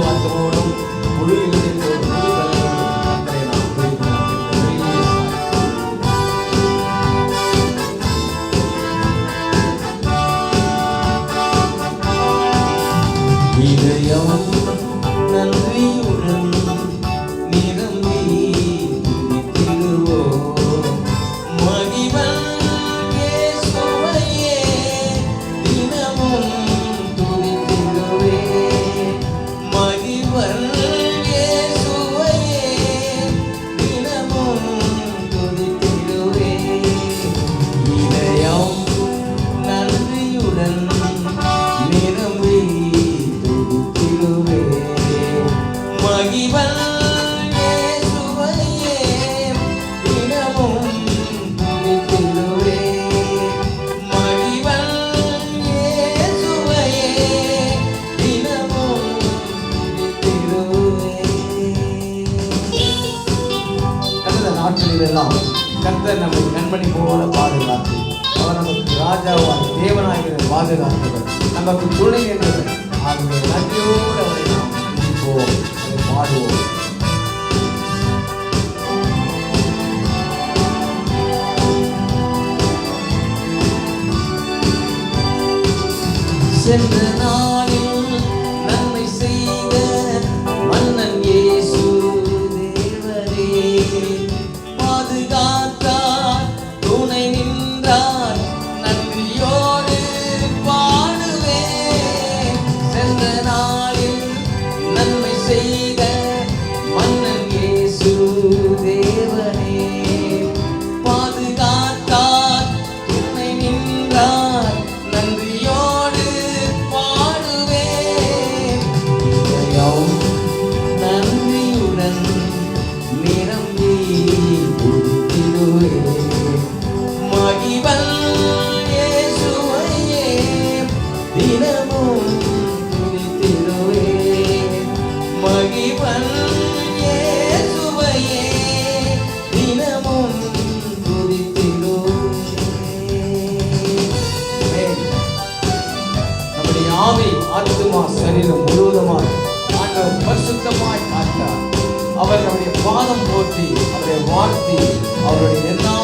Aku கர்த்தர் நம்மை கண்மணி போல பாதுகாத்து அவர் நமக்கு ராஜாவாய் தேவனாகிற பாதுகாத்தவர். நமக்கு துணை என்றவர் ஆகிய நன்றியோடு அவரை நாம் துதிப்போம். அதை பாடுவோம். சென்ற நான் தினமும் துதித்திடுவேன் மகிவல் இயேசுவையே தினமும் துதித்திடுவேன் நம்முடைய ஆவி ஆத்துமா சரீரம் முழுவதுமாய் ஆண்டவர் பரிசுத்தமாய் காத்தார் அவர் நம்முடைய பாதம் போற்றி அவரை வாழ்த்தி அவருடைய எல்லா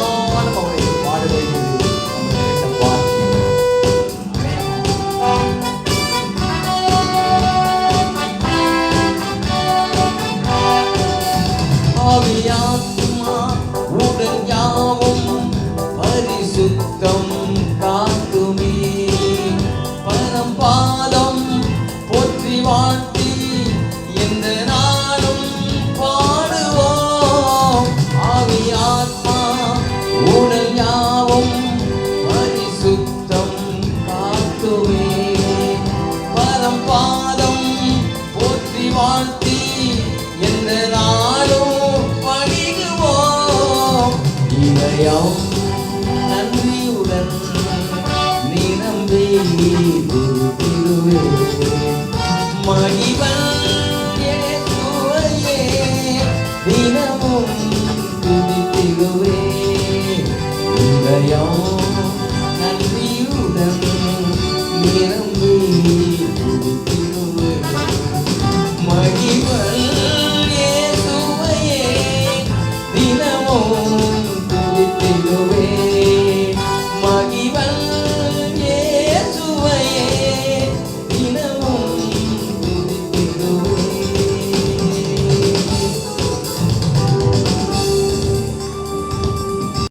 சுத்தம் காத்துமே பரம் பாதம் போற்றி வாழ்த்தி எந்த நாளும் பாடுவோம். ஆவி ஆத்மா உடல் யாவும் பரிசுத்தம் காத்துமே பரம் பாதம் போற்றி வாழ்த்தி எந்த நாளும் படிகுவோம் இதயம் 呃有。